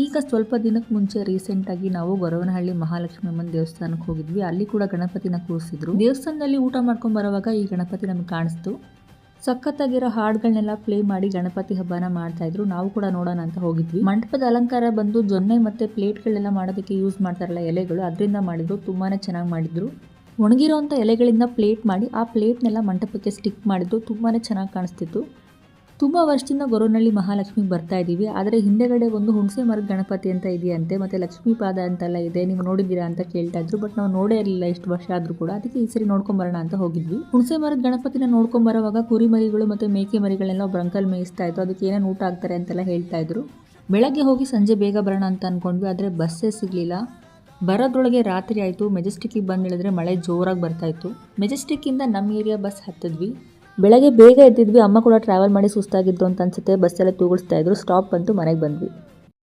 ಈಗ ಸ್ವಲ್ಪ ದಿನಕ್ಕೆ ಮುಂಚೆ ರೀಸೆಂಟಾಗಿ ನಾವು ಗೊರವನಹಳ್ಳಿ ಮಹಾಲಕ್ಷ್ಮಿ ಅಮ್ಮನ ದೇವಸ್ಥಾನಕ್ಕೆ ಹೋಗಿದ್ವಿ. ಅಲ್ಲಿ ಕೂಡ ಗಣಪತಿನ ಕೂರಿಸಿದ್ರು. ದೇವಸ್ಥಾನದಲ್ಲಿ ಊಟ ಮಾಡ್ಕೊಂಡು ಬರುವಾಗ ಈ ಗಣಪತಿ ನಮಗೆ ಕಾಣಿಸ್ತು. ಸಖತ್ತಾಗಿರೋ ಹಾಡುಗಳನ್ನೆಲ್ಲ ಪ್ಲೇ ಮಾಡಿ ಗಣಪತಿ ಹಬ್ಬನ ಮಾಡ್ತಾ ಇದ್ರು. ನಾವು ಕೂಡ ನೋಡೋಣ ಅಂತ ಹೋಗಿದ್ವಿ. ಮಂಟಪದ ಅಲಂಕಾರ ಬಂದು ಜೊನ್ನೆ ಮತ್ತೆ ಪ್ಲೇಟ್ಗಳೆಲ್ಲ ಮಾಡೋದಕ್ಕೆ ಯೂಸ್ ಮಾಡ್ತಾರಲ್ಲ ಎಲೆಗಳು, ಅದರಿಂದ ಮಾಡಿದ್ರು. ತುಂಬಾನೇ ಚೆನ್ನಾಗಿ ಮಾಡಿದ್ರು. ಒಣಗಿರೋಂಥ ಎಲೆಗಳಿಂದ ಪ್ಲೇಟ್ ಮಾಡಿ ಆ ಪ್ಲೇಟ್ನೆಲ್ಲ ಮಂಟಪಕ್ಕೆ ಸ್ಟಿಕ್ ಮಾಡಿದ್ರು. ತುಂಬಾ ಚೆನ್ನಾಗಿ ಕಾಣಿಸ್ತಿತ್ತು. ತುಂಬ ವರ್ಷದಿಂದ ಗೊರವನಹಳ್ಳಿ ಮಹಾಲಕ್ಷ್ಮಿಗೆ ಬರ್ತಾ ಇದ್ದೀವಿ ಆದರೆ ಹಿಂದೆಗಡೆ ಒಂದು ಹುಣಸೆ ಮರದ ಗಣಪತಿ ಅಂತ ಇದೆಯಂತೆ, ಮತ್ತು ಲಕ್ಷ್ಮೀ ಪಾದ ಅಂತೆಲ್ಲ ಇದೆ, ನೀವು ನೋಡಿದ್ದೀರಾ ಅಂತ ಕೇಳ್ತಾ ಇದ್ರು, ಬಟ್ ನಾವು ನೋಡೇ ಇರಲಿಲ್ಲ ಇಷ್ಟು ವರ್ಷ ಆದರೂ ಕೂಡ. ಅದಕ್ಕೆ ಈ ಸರಿ ನೋಡ್ಕೊಂಬರೋಣ ಅಂತ ಹೋಗಿದ್ವಿ. ಹುಣಸೆ ಮರದ ಗಣಪತಿನ ನೋಡ್ಕೊಂಬರೋವಾಗ ಕುರಿ ಮರಿಗಳು ಮತ್ತು ಮೇಕೆ ಮರಿಗಳೆಲ್ಲ ಬ್ರಂಕಲ್ ಅಂಕಲ್ ಮೇಯಿಸ್ತಾ ಇತ್ತು ಅದಕ್ಕೆ ಏನೇನು ಊಟ ಆಗ್ತಾರೆ ಅಂತೆಲ್ಲ ಹೇಳ್ತಾ ಇದ್ರು. ಬೆಳಗ್ಗೆ ಹೋಗಿ ಸಂಜೆ ಬೇಗ ಬರೋಣ ಅಂತ ಅಂದ್ಕೊಂಡ್ವಿ ಆದರೆ ಬಸ್ಸೇ ಸಿಗಲಿಲ್ಲ. ಬರೋದ್ರೊಳಗೆ ರಾತ್ರಿ ಆಯಿತು, ಮೆಜೆಸ್ಟಿಕ್ಕಿಗೆ ಬಂದು ಹೇಳಿದ್ರೆ ಮಳೆ ಜೋರಾಗಿ ಬರ್ತಾ ಇತ್ತು. ಮೆಜೆಸ್ಟಿಕ್ಕಿಂದ ನಮ್ಮ ಏರಿಯಾ ಬಸ್ ಹತ್ತಿದ್ವಿ. ಬೆಳಗ್ಗೆ ಬೇಗ ಎದ್ದಿದ್ವಿ, ಅಮ್ಮ ಕೂಡ ಟ್ರಾವೆಲ್ ಮಾಡಿ ಸುಸ್ತಾಗಿದ್ದು ಅಂತ ಅನ್ಸುತ್ತೆ ಬಸ್ಸೆಲ್ಲ ತೂಗಿಸ್ತಾ ಇದ್ರು ಸ್ಟಾಪ್ ಬಂತು, ಮನೆಗೆ ಬಂದ್ವಿ.